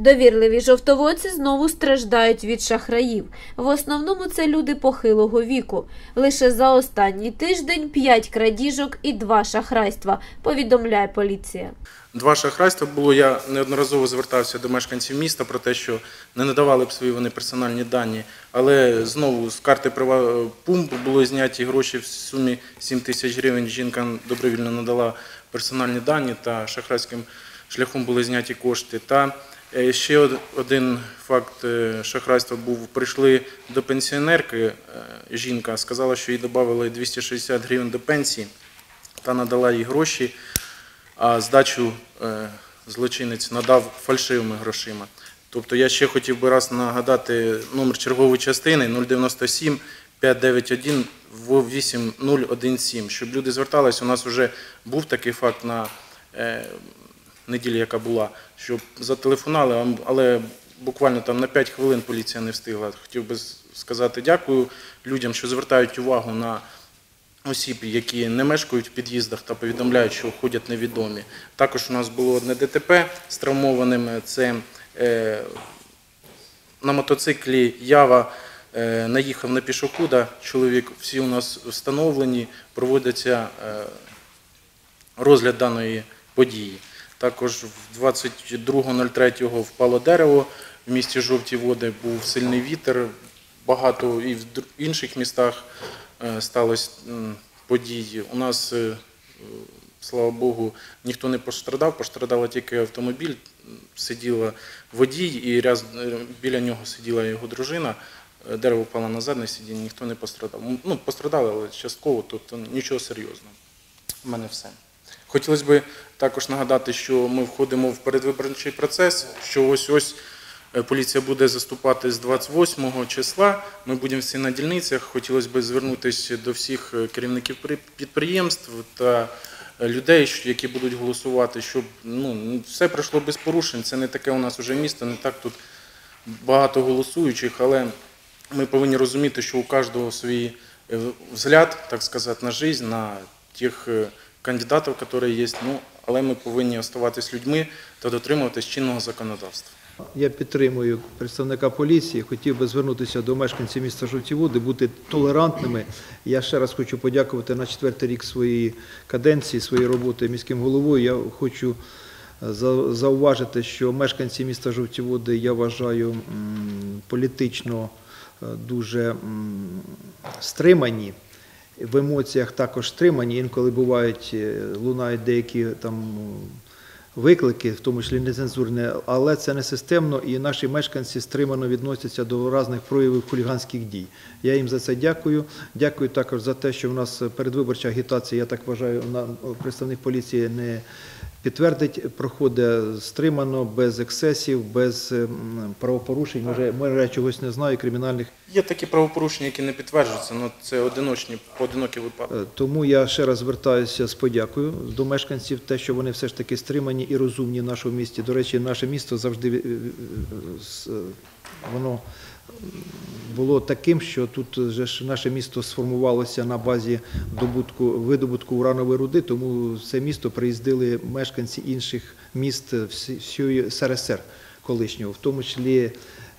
Довірливі жовтоводці знову страждають від шахраїв. В основному це люди похилого віку. Лише за останній тиждень п'ять крадіжок і два шахрайства, повідомляє поліція. Два шахрайства було. Я неодноразово звертався до мешканців міста про те, що не надавали б свої вони персональні дані. Але знову з карти права пумп були зняті гроші в сумі 7 тисяч гривень. Жінка добровільно надала персональні дані та шахрайським шляхом були зняті кошти. Та е, ще один факт е, шахрайства був. Прийшли до пенсіонерки. е, Жінка сказала, що їй додали 260 гривень до пенсії та надала їй гроші а здачу е, злочинець надав фальшивими грошима. Тобто я ще хотів би раз нагадати номер чергової частини 097 591 8017, щоб люди звертались. У нас вже був такий факт на е, неділі, яка була, що зателефонували, але буквально там на 5 хвилин поліція не встигла. Хотів би сказати дякую людям, що звертають увагу на осіб, які не мешкають в під'їздах та повідомляють, що ходять невідомі. Також у нас було одне ДТП з травмованими. Це е, на мотоциклі Ява е, наїхав на пішохода. Чоловік всі у нас встановлені, проводиться е, розгляд даної події. Також в 22.03 впало дерево в місті Жовті Води, був сильний вітер, багато і в інших містах е, сталося м, подій. У нас, е, слава Богу, ніхто не пострадав, пострадала тільки автомобіль, сиділа водій і ряз, е, біля нього сиділа його дружина. Дерево впало на задне сидіння, ніхто не пострадав. Ну, пострадали, але частково, тобто нічого серйозного. У мене все. Хотілося б також нагадати, що ми входимо в передвиборчий процес, що ось ось е, поліція буде заступати з 28 числа. Ми будемо всі на дільницях. Хотілося б звернутися до всіх е, керівників підприємств та е, людей, які будуть голосувати, щоб ну, все пройшло без порушень. Це не таке у нас вже місто, не так тут багато голосуючих, але ми повинні розуміти, що у кожного свій взгляд, так сказати, на життя, на тих кандидатів, які є. Ну, але ми повинні оставатись людьми та дотримуватись чинного законодавства. Я підтримую представника поліції. Хотів би звернутися до мешканців міста Жовті Води, бути толерантними. Я ще раз хочу подякувати на четвертий рік своєї каденції, своєї роботи міським головою. Я хочу е, зауважити, що мешканці міста Жовті Води, я вважаю, політично е, дуже стримані. В емоціях також стримані. Інколи бувають, е, лунають деякі там виклики, в тому числі нецензурні, але це не системно, і наші мешканці стримано відносяться до різних проявів хуліганських дій. Я їм за це дякую. Дякую також за те, що в нас передвиборча агітація, я так вважаю, на- представник поліції не підтвердить, проходить стримано, без ексцесів, без правопорушень. Може, може, я чогось не знаю, кримінальних. Є такі правопорушення, які не підтверджуються, але це одиночні, поодинокі випадки. Е, Тому я ще раз звертаюся з подякою до мешканців, те, що вони все ж таки стримані і розумні в нашому місті. До речі, наше місто завжди е, е, воно було таким, що тут вже ж наше місто сформувалося на базі добутку видобутку уранової руди, тому це місто приїздили мешканці інших міст всі- всієї СРСР колишнього, в тому числі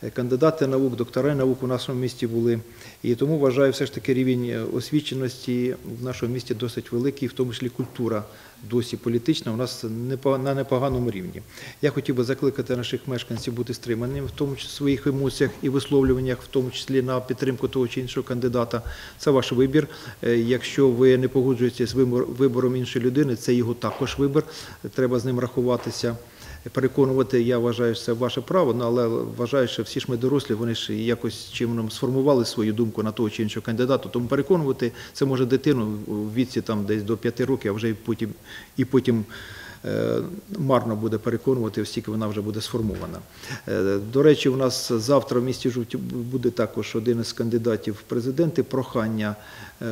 кандидати наук, доктори наук у нашому місті були. І тому вважаю, все ж таки рівень е, освіченості в нашому місті досить великий, в тому числі культура досі політична у нас на непоганому рівні. Я хотів би закликати наших мешканців бути стриманими в тому числі в своїх емоціях і висловлюваннях, в тому числі на підтримку того чи іншого кандидата. Це ваш вибір. Е, Якщо ви не погоджуєтеся з вибор- вибором іншої людини, це його також вибір. Треба з ним рахуватися. Переконувати, я вважаю, що це ваше право, ну, але вважаю, що всі ж ми дорослі, вони ж якось чином сформували свою думку на того чи іншого кандидата. Тому переконувати це може дитину в віці там десь до п'яти років, а вже і потім і потім. е, Марно буде переконувати, оскільки вона вже буде сформована. Е, До речі, у нас завтра в місті Жовті буде також один із кандидатів в президенти. Прохання е,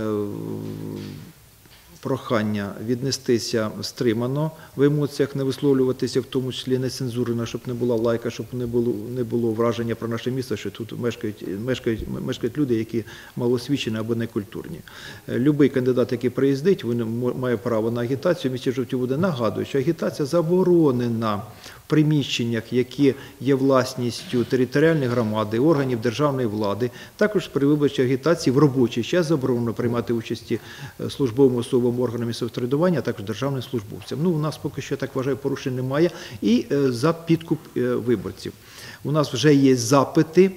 прохання віднестися стримано в емоціях, не висловлюватися, в тому числі нецензурно, щоб не була лайка, щоб не було, не було враження про наше місто, що тут мешкають, мешкають, мешкають люди, які малосвідчені або некультурні. Е, Любий кандидат, який приїздить, він має право на агітацію. В місті Жовті буде нагадую, що агітація заборонена. Приміщеннях, які є власністю територіальної громади, органів державної влади. Також при виборчій агітації в робочий час заборонено приймати участі е, службовим особам органам місцевого самоврядування, а також державним службовцям. Ну, у нас поки що я так вважаю, порушень немає. І е, за підкуп е, виборців. У нас вже є запити.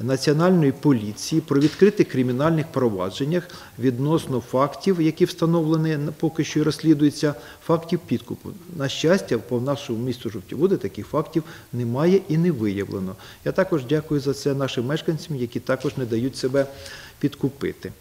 Національної поліції про відкритих кримінальних провадженнях відносно фактів, які встановлені поки що розслідуються, фактів підкупу. На щастя, по нашому місту Жовтіводи таких фактів немає і не виявлено. Я також дякую за це нашим мешканцям, які також не дають себе підкупити.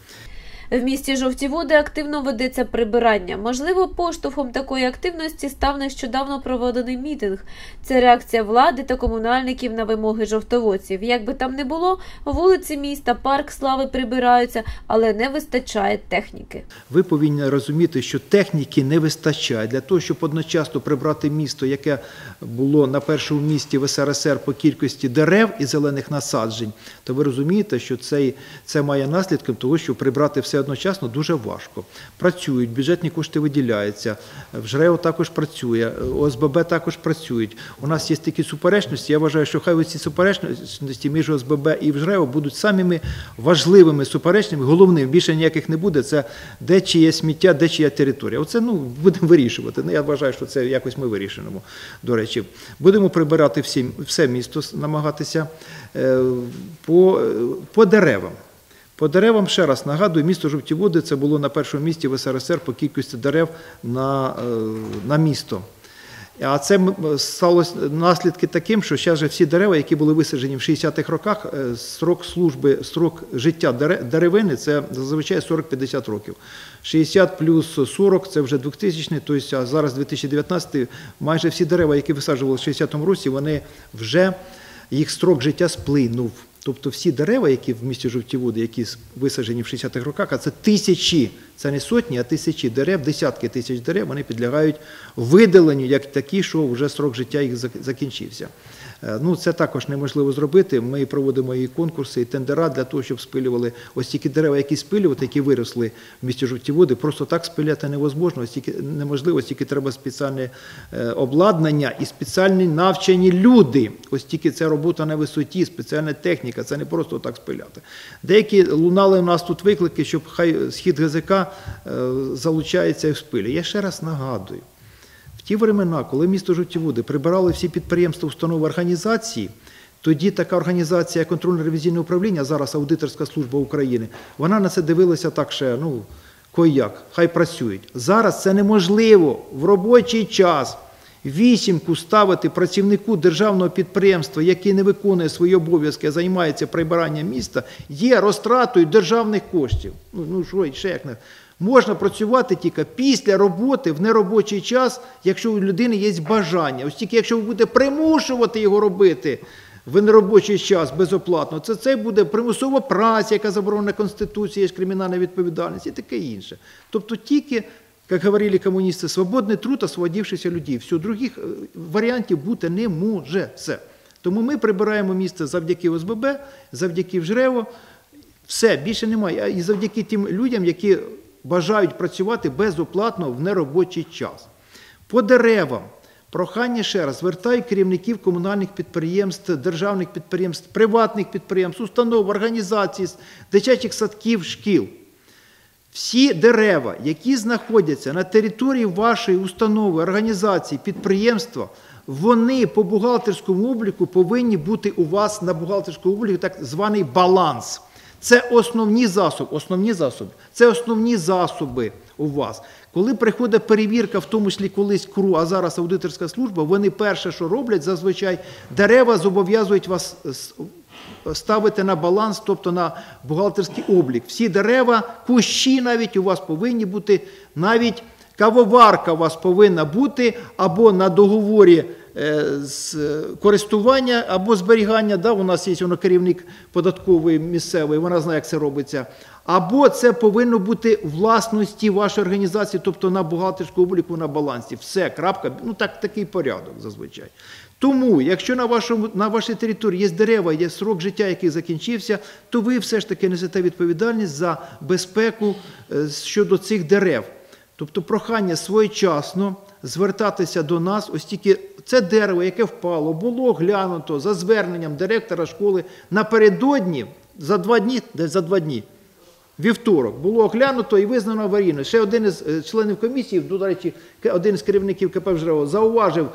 В місті Жовті Води активно ведеться прибирання. Можливо, поштовхом такої активності став нещодавно проведений мітинг. Це реакція влади та комунальників на вимоги жовтоводців. Як би там не було, вулиці міста, парк слави прибираються, але не вистачає техніки. Ви повинні розуміти, що техніки не вистачає для того, щоб одночасно прибрати місто, яке було на першому місці в СРСР по кількості дерев і зелених насаджень, то ви розумієте, що це, це має наслідком того, що прибрати все одночасно дуже важко. Працюють, бюджетні кошти виділяються, в ЖРЕО також працює, ОСББ також працюють. У нас є такі суперечності. Я вважаю, що хай ці суперечності між ОСББ і ЖРЕО будуть самими важливими суперечними. Головним більше ніяких не буде. Це де чиє сміття, де чия територія. Оце ну будемо вирішувати. Ну, я вважаю, що це якось ми вирішимо. До речі, будемо прибирати всі, все місто, намагатися е, по, по деревам. По деревам ще раз нагадую, місто Жовті Води це було на першому місці в СРСР по кількості дерев на, е, на місто. А це стало наслідки таким, що зараз же всі дерева, які були висаджені в 60-х роках, е, срок служби, срок життя дере- деревини це зазвичай 40-50 років. 60 плюс 40 це вже 2000 тобто зараз 2019 майже всі дерева, які висаджували в 60-му році, вони вже їх строк життя сплинув. Тобто всі дерева, які в місті Жовті Води, які висаджені в 60-х роках, а це тисячі, це не сотні, а тисячі дерев, десятки тисяч дерев, вони підлягають видаленню як такі, що вже срок життя їх закінчився. Е, Ну, це також неможливо зробити. Ми проводимо і конкурси, і тендера для того, щоб спилювали ось тільки дерева, які спилювати, які виросли в місті жовті води. Просто так спиляти невозможно, ось тільки неможливо, ось тільки треба спеціальне е, обладнання і спеціальні навчені люди. Ось тільки це робота на висоті, спеціальна техніка, це не просто так спиляти. Деякі лунали у нас тут виклики, щоб хай схід ГЗК е, залучається в спилі. Я ще раз нагадую. В ті времена, коли місто Жовтівуди прибирали всі підприємства, установи організації, тоді така організація як контрольно-ревізійне управління, зараз аудиторська служба України, вона на це дивилася так ще, ну, кой-як, хай працюють. Зараз це неможливо в робочий час. Вісімку ставити працівнику державного підприємства, який не виконує свої обов'язки, а займається прибиранням міста, є розтратою державних коштів. Ну, ну що, ще як не. Можна працювати тільки після роботи в неробочий час, якщо у людини є бажання. Ось тільки якщо ви будете примушувати його робити в неробочий час безоплатно, це це буде примусова праця, яка заборонена Конституцією, є кримінальна відповідальність і таке інше. Тобто тільки, як говорили комуністи, свободний труд, освободившися людей. Все, других е, варіантів бути не може. Все. Тому ми прибираємо місце завдяки ОСББ, завдяки ВЖРЕВО. Все, більше немає. І завдяки тим людям, які бажають працювати безоплатно в неробочий час. По деревам. Прохання ще раз звертаю керівників комунальних підприємств, державних підприємств, приватних підприємств, установ, організацій, дитячих садків, шкіл. Всі дерева, які знаходяться на території вашої установи, організації, підприємства, вони по бухгалтерському обліку повинні бути у вас на бухгалтерському обліку так званий баланс. Це основні засоби, основні засоби, це основні засоби у вас. Коли приходить перевірка, в тому числі колись КРУ, а зараз аудиторська служба, вони перше, що роблять, зазвичай дерева зобов'язують вас ставити на баланс, тобто на бухгалтерський облік. Всі дерева, кущі навіть у вас повинні бути, навіть кавоварка у вас повинна бути або на договорі е, з е, користування або зберігання. Да, у нас є воно керівник податкової місцевої, вона знає, як це робиться. Або це повинно бути власності вашої організації, тобто на бухгалтерському обліку на балансі. Все, крапка. Ну так такий порядок зазвичай. Тому, якщо на, вашому, на вашій території є дерева, є срок життя, який закінчився, то ви все ж таки несете відповідальність за безпеку е, щодо цих дерев. Тобто прохання своєчасно звертатися до нас, ось тільки це дерево, яке впало, було оглянуто за зверненням директора школи напередодні, за два дні, десь за два дні, вівторок, було оглянуто і визнано аварійною. Ще один із е, членів комісії, до речі, один із керівників КП «Жрево» зауважив,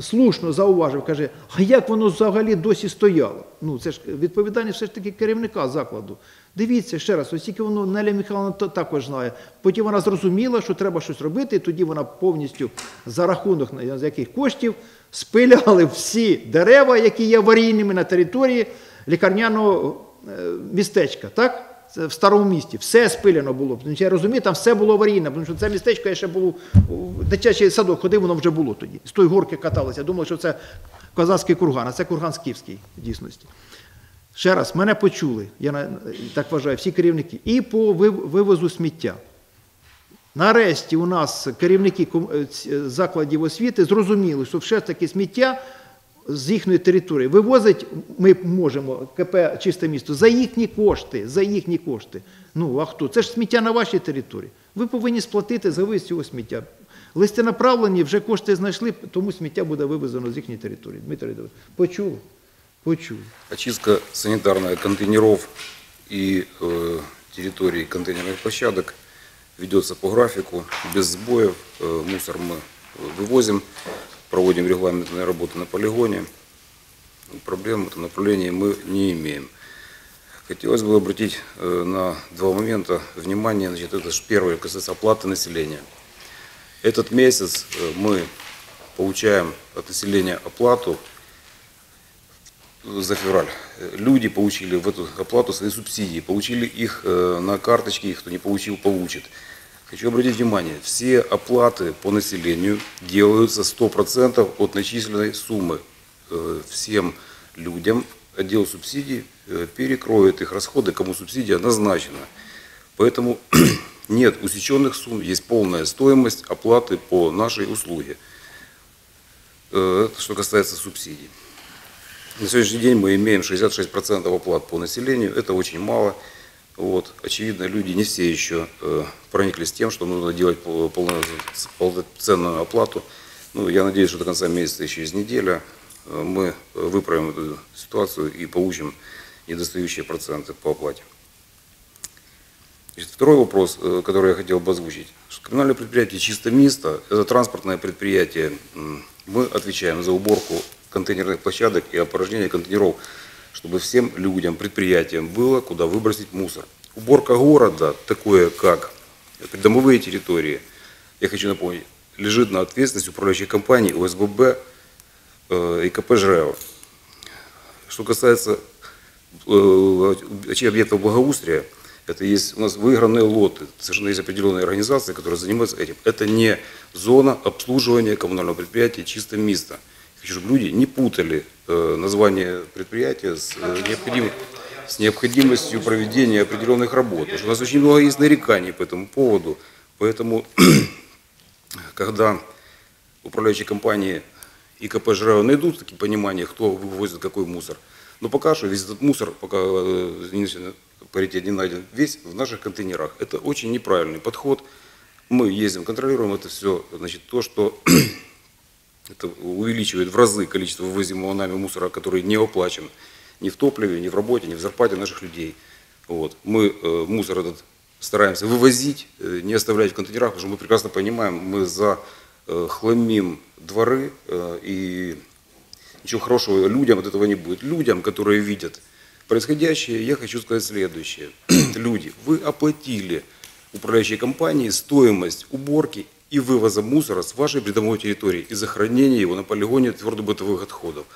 слушно зауважив, каже, а як воно взагалі досі стояло? Ну, це ж відповідальність все ж таки керівника закладу. Дивіться ще раз, ось тільки воно Неля Михайловна також знає. Потім вона зрозуміла, що треба щось робити, і тоді вона повністю за рахунок яких коштів спиляли всі дерева, які є аварійними на території лікарняного е, містечка. Так? В старому місті. Все спиляно було. Я розумію, там все було аварійне, тому що це містечко я ще було дитячий садок ходив, воно вже було тоді. З тої горки каталися. Думали, що це козацький курган, а це курган Скіфський в дійсності. Ще раз, мене почули, я так вважаю, всі керівники, і по вивозу сміття. Нарешті у нас керівники е, ць- закладів освіти зрозуміли, що все ж таки сміття з їхньої території вивозить ми можемо КП чисте місто за їхні кошти, за їхні кошти. Ну а хто? Це ж сміття на вашій території. Ви повинні сплатити за вивіз цього сміття. Листи направлені, вже кошти знайшли, тому сміття буде вивезено з їхньої території. Дмитро Леонідович, почули? Почули. Очистка санитарная контейнеров и э, территории контейнерных площадок ведется по графику, без сбоев. Э, мусор мы э, вывозим, Проводим регламентные работы на полигоне. Проблем в этом направлении мы не имеем. Хотелось бы обратить э, на два момента внимание. Значит, это первое касается оплаты населения. Этот месяц э, мы получаем от населения оплату за февраль. Люди получили в эту оплату свои субсидии, получили их э, на карточке, их кто не получил, получит. Хочу обратить внимание, все оплаты по населению делаются 100% от начисленной суммы. Э, Всем людям отдел субсидий э, перекроет их расходы, кому субсидия назначена. Поэтому нет усеченных сумм, есть полная стоимость оплаты по нашей услуге. Э, что касается субсидий. На сегодняшний день мы имеем 66% оплат по населению. Это очень мало. Вот. Очевидно, люди не все еще э, прониклись тем, что нужно делать пол- полно- полноценную оплату. Ну, я надеюсь, что до конца месяца, через неделю, э, мы э, выправим эту ситуацию и получим недостающие проценты по оплате. Значит, второй вопрос, который я хотел бы озвучить. Что Коммунальное предприятие «Чисто место» – это транспортное предприятие. Мы отвечаем за уборку контейнерных площадок и опорожнение контейнеров, чтобы всем людям, предприятиям было куда выбросить мусор. Уборка города, такое как придомовые территории, я хочу напомнить, лежит на ответственности управляющей компании ОСББ э, и КП «Жрево». Что касается э, объектов благоустрия, это есть у нас выигранные лоты. Совершенно есть определенные организации, которые занимаются этим. Это не зона обслуживания коммунального предприятия «Чисто место». Чтобы люди не путали э, название предприятия с, э, необходим- с необходимостью проведения определенных работ. У нас очень много есть нареканий по этому поводу. Поэтому, когда управляющие компании и КП «Жрево» найдут такие понимания, кто вывозит какой мусор. Но пока что весь этот мусор, пока э, паритет не найден, весь в наших контейнерах. Это очень неправильный подход. Мы ездим, контролируем это все. Значит, то, что это увеличивает в разы количество вывозимого нами мусора, который не оплачен ни в топливе, ни в работе, ни в зарплате наших людей. Вот. Мы э, мусор этот стараемся вывозить, э, не оставлять в контейнерах, потому что мы прекрасно понимаем, мы за э, дворы э, и ничего хорошего людям от этого не будет. Людям, которые видят происходящее, я хочу сказать следующее. Люди, вы оплатили управляющей компании стоимость уборки и вывоза мусора с вашей придомовой территории и захоронения его на полигоне твердобытовых отходов.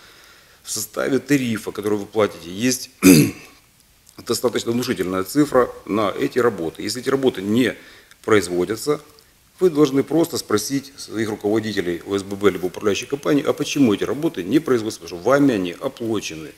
В составе тарифа, который вы платите, есть достаточно внушительная цифра на эти работы. Если эти работы не производятся, вы должны просто спросить своих руководителей ОСББ либо управляющей компании, а почему эти работы не производятся, потому что вами они оплачены.